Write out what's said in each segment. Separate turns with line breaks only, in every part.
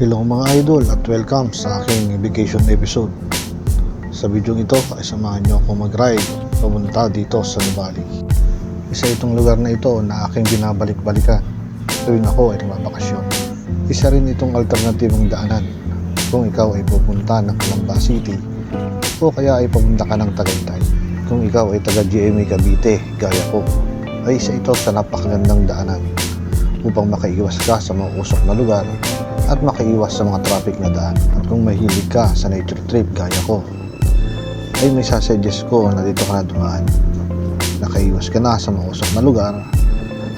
Hello mga idol at welcome sa aking vacation episode. Sa video ito ay samahan nyo ako mag-ride papunta dito sa Nubali. Isa itong lugar na ito na aking binabalik-balikan tuwing ako ay nagbabakasyon. Isa rin itong alternatibong daanan kung ikaw ay pupunta ng Calamba City o kaya ay pupunta ka ng Tagaytay. Kung ikaw ay taga GMA Cavite gaya ko ay isa ito sa napakagandang daanan upang makaiwas ka sa mga usok na lugar at makaiwas sa mga traffic na daan. At kung mahilig ka sa nature trip gaya ko, ay may sasuggest ko na dito ka na dumaan. Nakaiwas ka na sa mga usok na lugar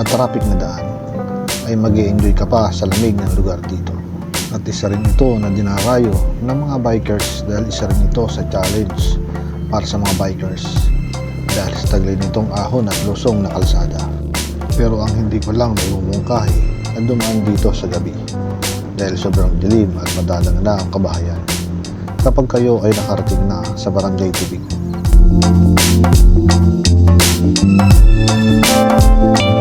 at traffic na daan, ay mag enjoy ka pa sa lamig ng lugar dito. At isa rin ito na dinarayo ng mga bikers dahil isa rin ito sa challenge para sa mga bikers dahil sa taglay nitong ahon at lusong na kalsada. Pero ang hindi ko lang naimumungkahi na dumaan dito sa gabi dahil sobrang dilim at madalang na ang kabahayan kapag kayo ay nakarating na sa Barangay Tubig. Kung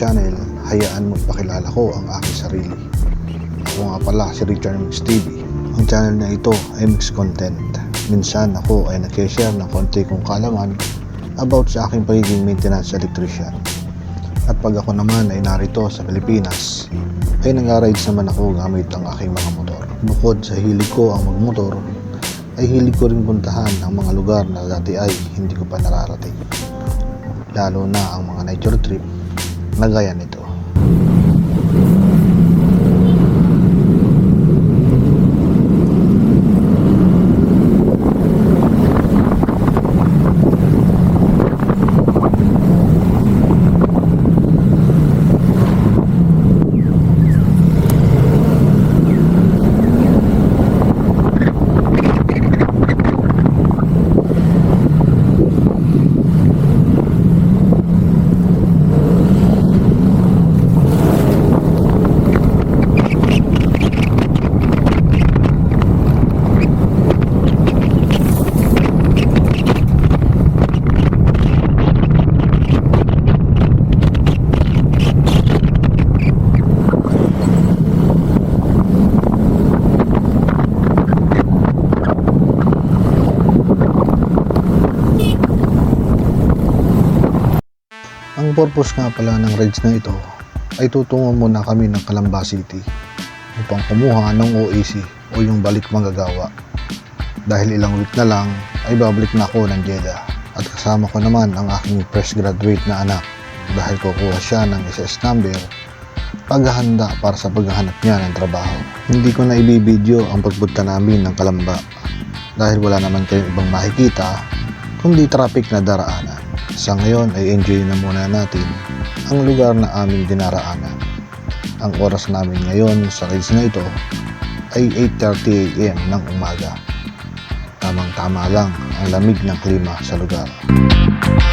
channel, hayaan mo ipakilala ko ang aking sarili. Ako nga pala si Richard Mix TV. Ang channel na ito ay mix content. Minsan ako ay nag-share ng konti kong kalaman about sa aking pagiging maintenance electrician. At pag ako naman ay narito sa Pilipinas, ay nag-rides naman ako gamit ang aking mga motor. Bukod sa hilig ko ang magmotor, ay hilig ko rin puntahan ang mga lugar na dati ay hindi ko pa nararating lalo na ang mga nature trip na gaya nito. Ang purpose nga pala ng rides na ito ay tutungo muna kami ng Calamba City upang kumuha ng OAC o yung balik manggagawa. Dahil ilang week na lang ay babalik na ako ng Jeddah at kasama ko naman ang aking fresh graduate na anak dahil kukuha siya ng SS number paghahanda para sa paghahanap niya ng trabaho. Hindi ko na ibibideo ang pagpunta namin ng Kalamba dahil wala naman kayong ibang makikita kundi traffic na daraanan. Sa ngayon ay enjoy na muna natin ang lugar na aming dinaraanan. Ang oras namin ngayon sa rides na ito ay 8.30am ng umaga. Tamang-tama lang ang lamig ng klima sa lugar.
Music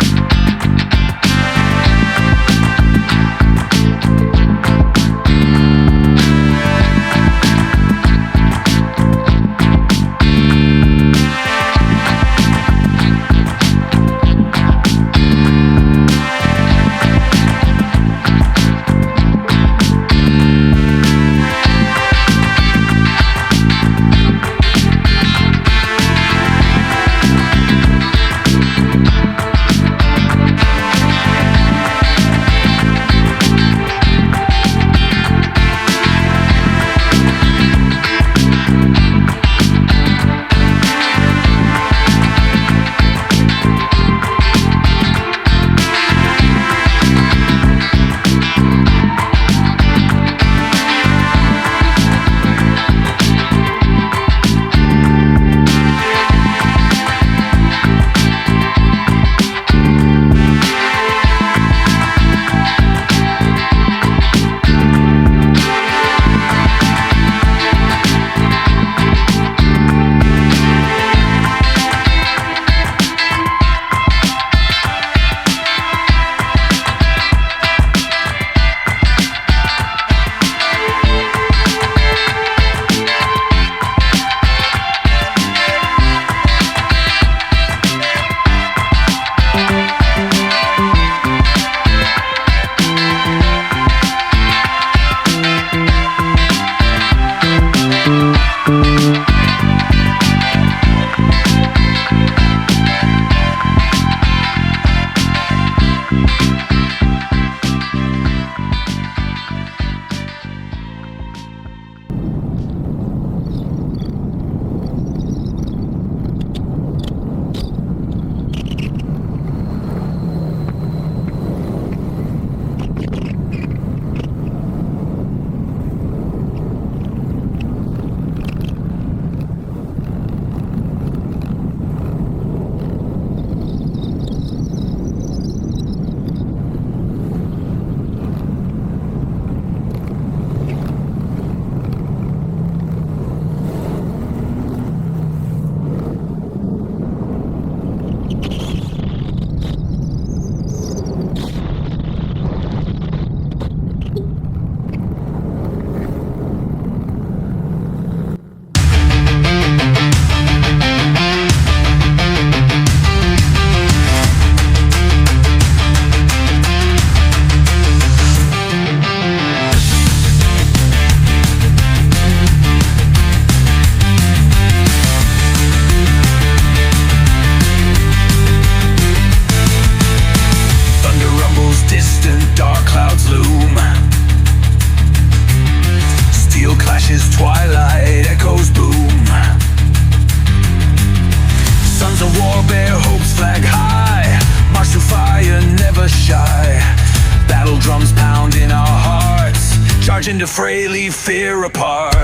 freely fear apart.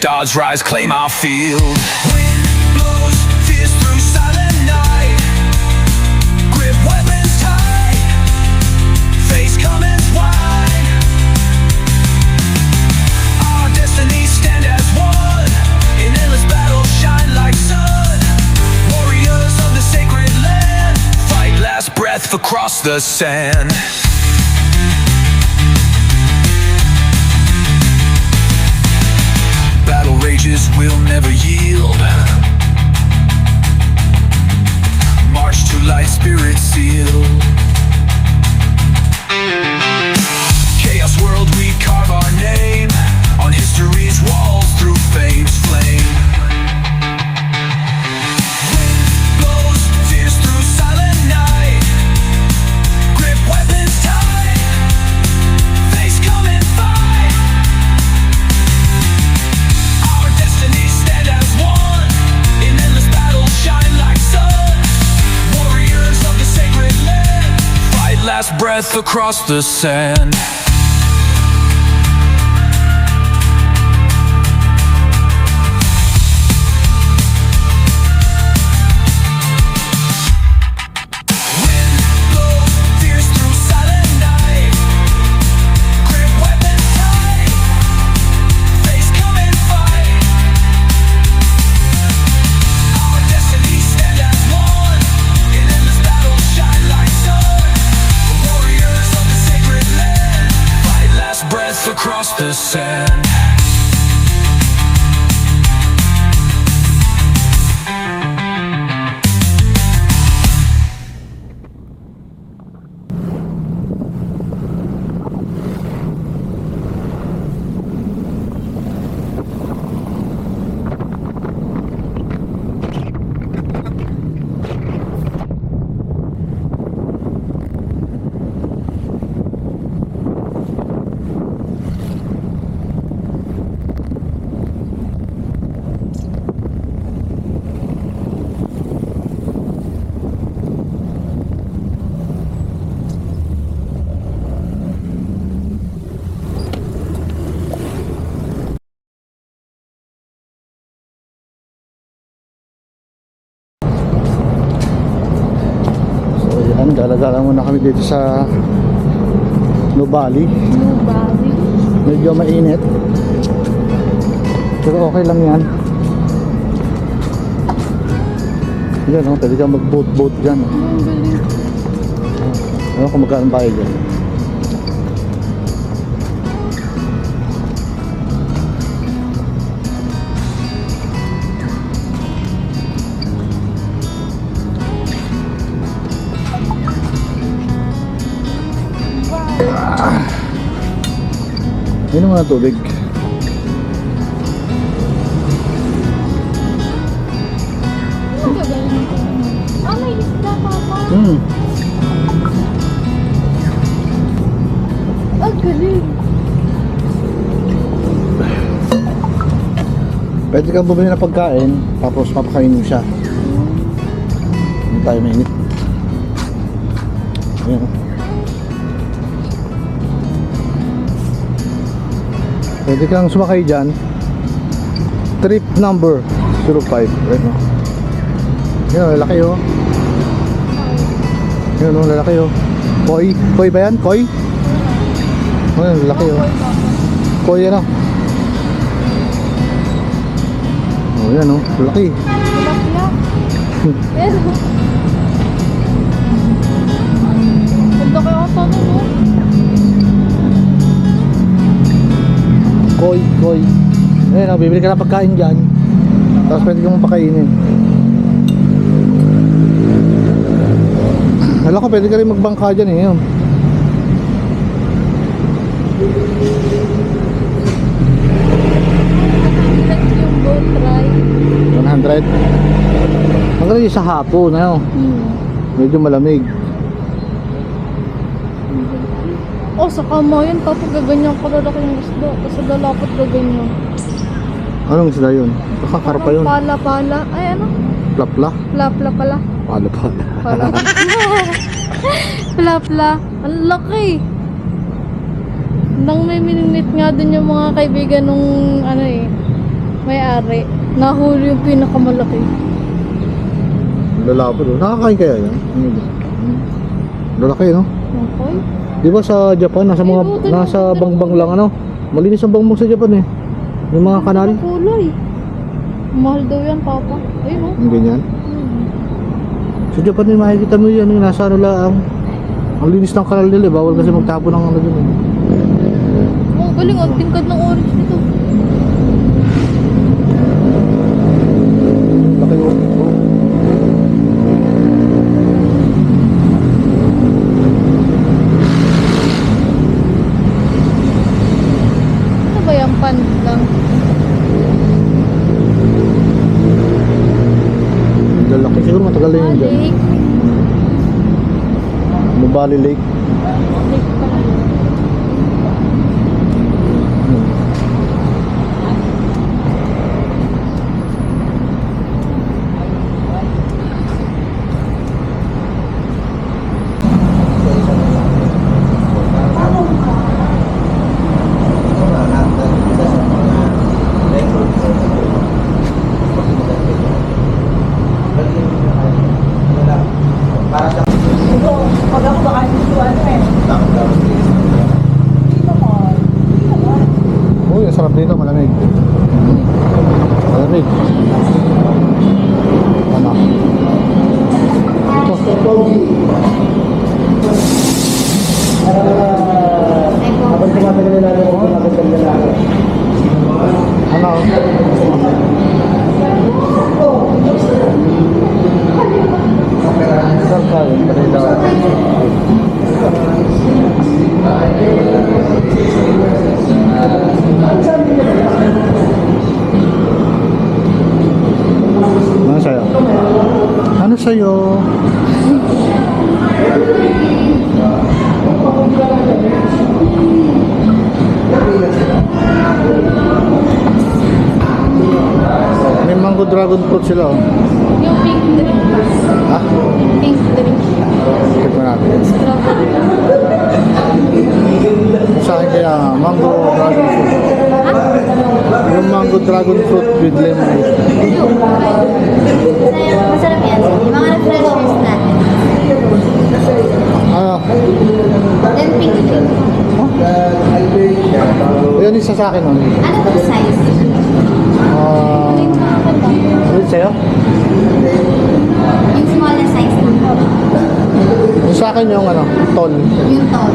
Odds, rise, claim our field. Wind blows, fierce through silent night. Grip weapons tight. Face wide. Our destinies stand as one. In endless battle, shine like sun. Warriors of the sacred land. Fight last breath across the sand. Will never yield. March to light spirit. Chaos world, we carve our name on history's walls through fame's flame. Breath across the sand.
Galagala muna kami dito sa Nubali.
Nobody.
Medyo mainit. Pero okay lang yan. Yan oh, pwede kang mag-boat-boat dyan. Ano kung magkano ang bayad dyan? Yun mo na tubig.
Ah, may isda pa pa.
Hmm.
Ang galing.
Pwede kang bumili ng pagkain, tapos papakainin mo siya. Hindi tayo mainit. Ayan. Pwede kang sumakay dyan. Trip number 05. Ayan o. Ayan o, lalaki o. Ayan o, lalaki o. Koi. Koi ba yan? Koi? Ayan, lalaki o. Koi yan o. Oh, yan o. Lalaki. Koi, koi. Ayan o, bibili ka ng pagkain dyan. Tapos pwede kang pakainin. Alam ko, pwede ka rin magbangka dyan eh. Yun.
Like yung boat ride.
100. Maganda yung sa hapon, ano?
Hmm.
Medyo malamig.
Oh, sa kama yun, tapos gaganyan ka lalaki yung isda. Kasi lalapot gaganyan.
Anong isda yun? Kakakarpa yun.
Pala-pala. Ay, ano?
Plapla?
Plapla pala.
Pala pala.
Pala. Plapla. Ang laki. Nang may minimit nga dun yung mga kaibigan nung ano eh, may-ari. Nahuli yung pinakamalaki.
Lalapot. oh. Nakakain kaya yan? Ano. Lalaki, no?
Okay.
Di ba sa Japan, nasa mga
Ay, na,
nasa bangbang lang ano? Malinis ang bangbang sa Japan eh. Yung mga kanal,
kulay. Mahal daw yan, Papa. Ayun oh.
yung ganyan.
Hmm.
Sa Japan din makikita mo yan, yung nasa ano lang. Ang linis ng kanal nila, eh. bawal kasi magtapo ng ano dun eh.
Oh, galing. Ang tingkad ng orange nito.
Laki yung
Ano ba yung pan lang?
Lalaki,
Balik.
Nubali Lake.
Balik pala.
Uy, ang sarap dito, malamig. Malamig. Ano? Ito. Ano? Saan ka? Kanila. Ano sa'yo? Ano sa'yo? May mango fruit sila oh.
Yung pink drink ba?
Ha?
Pink drink.
Tikman natin.
Strawberry.
Sa akin kaya mango dragon fruit. Yung mango dragon fruit with lemonade.
Masarap yan. Yung mga refreshers natin.
Ano?
Then pink drink.
Yan isa sa akin oh.
Ano po size?
Ah, ano sa'yo?
Yung small na size lang.
Yung sa akin yung ano, tall.
Yung tall.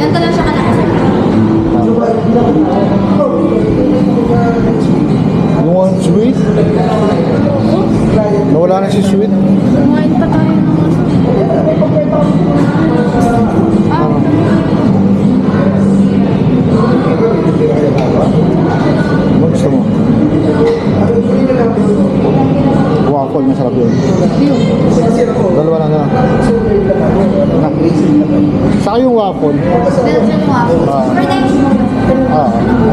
Ganito lang siya kalaki sir.
You want sweet? Nawala na si sweet.
Kumain pa tayo ng ano. Ah,
gusto mo? Waffle, masarap yun. Dalawa na na. Na. Saka yung waffle.
Belgian waffle.
Ah,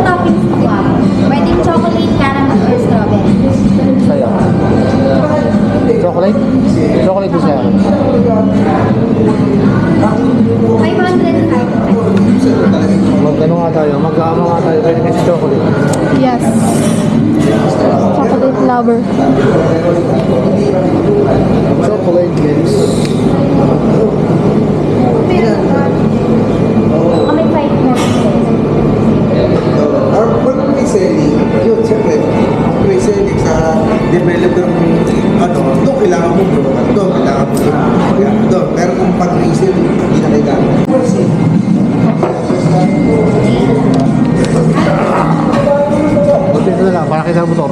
toppings po waffle. Pwede chocolate, caramel, or strawberry.
saya. Chocolate? Chocolate din saya.
505.
Mag ano nga tayo, mag-aama nga tayo kayo kasi chocolate.
Yes. Lover.
Chocolate mix.
Kami 5 more.
Or pag may selling, yun, siyempre, kung may selling sa developer mo, ano, doon kailangan mo bro, at doon kailangan mo bro. Kaya doon, pero kung pag resale, hindi na kailangan.
Buti na lang, para kita motor.